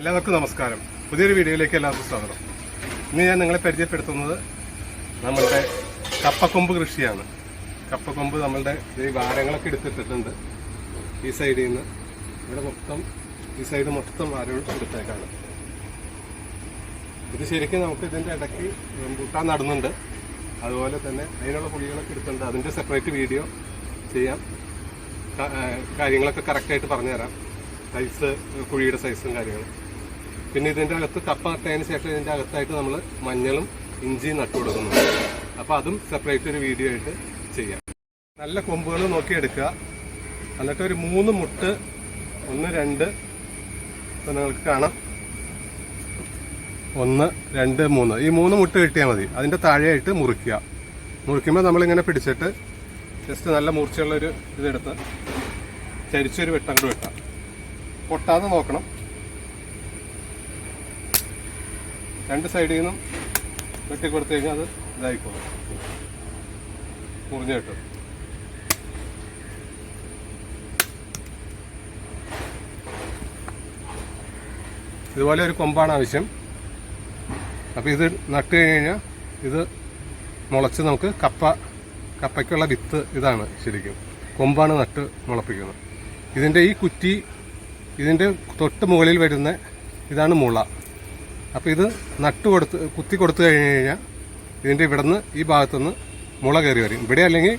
എല്ലാവർക്കും നമസ്കാരം. പുതിയൊരു വീഡിയോയിലേക്ക് എല്ലാവർക്കും സ്വാഗതം. ഇന്ന് ഞാൻ നിങ്ങളെ പരിചയപ്പെടുത്തുന്നത് നമ്മളുടെ കപ്പക്കൊമ്പ് കൃഷിയാണ്. കപ്പക്കൊമ്പ് നമ്മളുടെ ഈ വാരങ്ങളൊക്കെ എടുത്തിട്ടിട്ടുണ്ട് ഈ സൈഡിൽ നിന്ന് ഇവിടെ മൊത്തം ഈ സൈഡ് മൊത്തം വാരങ്ങൾ എടുത്തേക്കാണ്. ഇത് ശരിക്കും നമുക്ക് ഇതിന്റെ ഇടയ്ക്ക് റംബൂട്ടാൻ നടുന്നുണ്ട്. അതുപോലെ തന്നെ അതിനുള്ള പുള്ളികളൊക്കെ എടുത്തിട്ടുണ്ട്. അതിന്റെ സെപ്പറേറ്റ് വീഡിയോ ചെയ്യാം. കാര്യങ്ങളൊക്കെ കറക്റ്റായിട്ട് പറഞ്ഞുതരാം. സൈസ് കുഴിയുടെ സൈസും കാര്യങ്ങളും. പിന്നെ ഇതിന്റെ അകത്ത് കപ്പ നട്ടതിന് ശേഷം ഇതിന്റെ അകത്തായിട്ട് നമ്മൾ മഞ്ഞളും ഇഞ്ചിയും നട്ടു കൊടുക്കുന്നു. അപ്പോൾ അതും സെപ്പറേറ്റ് ഒരു വീഡിയോ ആയിട്ട് ചെയ്യാം. നല്ല കൊമ്പുകൾ നോക്കിയെടുക്കുക എന്നിട്ട് ഒരു മൂന്ന് മുട്ട് ഒന്ന് രണ്ട് ഇപ്പം നിങ്ങൾക്ക് കാണാം. ഒന്ന് രണ്ട് മൂന്ന്. ഈ മൂന്ന് മുട്ട് കിട്ടിയാൽ മതി. അതിന്റെ താഴെയായിട്ട് മുറിക്കുക. മുറിക്കുമ്പോൾ നമ്മളിങ്ങനെ പിടിച്ചിട്ട് ജസ്റ്റ് നല്ല മൂർച്ചയുള്ളൊരു ഇതെടുത്ത് ചരിച്ചൊരു വെട്ടം വെട്ടാം. പൊട്ടാതെ നോക്കണം. രണ്ട് സൈഡിൽ നിന്നും വെട്ടി കൊടുത്തു കഴിഞ്ഞാൽ അത് ഇതായിക്കോളും. മുറിഞ്ഞു കിട്ടും. ഇതുപോലെ ഒരു കൊമ്പാണ് ആവശ്യം. അപ്പോൾ ഇത് നട്ട് കഴിഞ്ഞ് കഴിഞ്ഞാൽ ഇത് മുളച്ച് നമുക്ക് കപ്പ കപ്പയ്ക്കുള്ള വിത്ത് ഇതാണ് ശരിക്കും. കൊമ്പാണ് നട്ട് മുളപ്പിക്കുന്നത്. ഇതിന്റെ ഈ കുറ്റി ഇതിന്റെ തൊട്ട് മുകളിൽ വരുന്ന ഇതാണ് മുള. അപ്പോൾ ഇത് നട്ട് കൊടുത്ത് കുത്തി കൊടുത്തു കഴിഞ്ഞ് കഴിഞ്ഞാൽ ഇതിന്റെ ഇവിടുന്ന് ഈ ഭാഗത്തുനിന്ന് മുള കയറി വരും. ഇവിടെ അല്ലെങ്കിൽ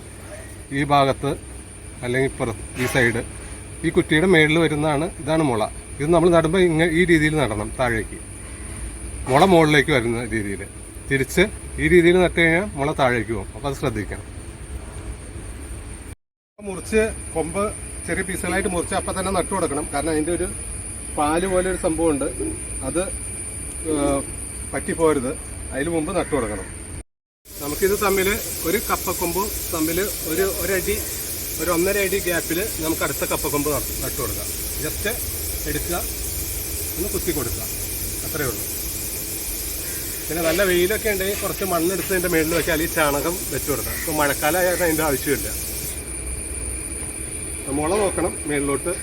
ഈ ഭാഗത്ത് അല്ലെങ്കിൽ ഇപ്പുറത്ത് ഈ സൈഡ് ഈ കുറ്റിയുടെ മേളിൽ വരുന്നതാണ് ഇതാണ് മുള. ഇത് നമ്മൾ നടുമ്പോൾ ഇങ്ങനെ ഈ രീതിയിൽ നടണം താഴേക്ക്. മുള മുകളിലേക്ക് വരുന്ന രീതിയിൽ. തിരിച്ച് ഈ രീതിയിൽ നട്ട് കഴിഞ്ഞാൽ മുള താഴേക്ക് പോകും. അപ്പോൾ അത് ശ്രദ്ധിക്കണം. മുറിച്ച് കൊമ്പ് ചെറിയ പീസുകളായിട്ട് മുറിച്ച് അപ്പം തന്നെ നട്ടു കൊടുക്കണം. കാരണം അതിന്റെ ഒരു പാൽ പോലെ ഒരു സംഭവമുണ്ട്. അത് പറ്റിപ്പോരുത്. അതിന് മുമ്പ് നട്ടു കൊടുക്കണം. നമുക്കിത് തമ്മിൽ ഒരു കപ്പക്കൊമ്പ് തമ്മിൽ ഒരു ഒരടി ഒരു ഒന്നര അടി ഗ്യാപ്പിൽ നമുക്ക് അടുത്ത കപ്പക്കൊമ്പ് നട്ട് കൊടുക്കാം. ജസ്റ്റ് എടുക്കുക. ഒന്ന് കുത്തി കൊടുക്കുക. അത്രയേ ഉള്ളൂ. പിന്നെ നല്ല വെയിലൊക്കെ ഉണ്ടെങ്കിൽ കുറച്ച് മണ്ണെടുത്ത് അതിന്റെ മേളിൽ വെച്ചാൽ ഈ ചാണകം വെച്ച് കൊടുക്കാം. ഇപ്പോൾ മഴക്കാലമായാൽ അതിന്റെ ആവശ്യമില്ല. മുള നോക്കണം മേളിലോട്ട്.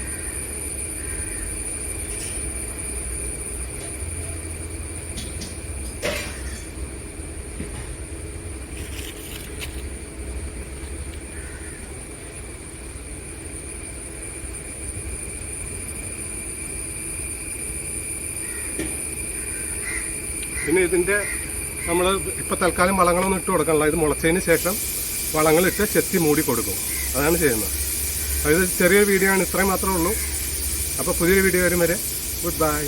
പിന്നെ ഇതിന്റെ നമ്മൾ ഇപ്പോൾ തൽക്കാലം വളങ്ങളൊന്നും ഇട്ട് കൊടുക്കണില്ല ഇത് മുളച്ചതിന് ശേഷം വളങ്ങളിട്ട് ചെത്തി മൂടി കൊടുക്കും. അതാണ് ചെയ്യുന്നത്. അപ്പോൾ ഇത് ചെറിയ വീഡിയോ ആണ് ഇത്രയും മാത്രമേ ഉള്ളൂ. അപ്പോൾ പുതിയൊരു വീഡിയോ വരും വരെ. Good bye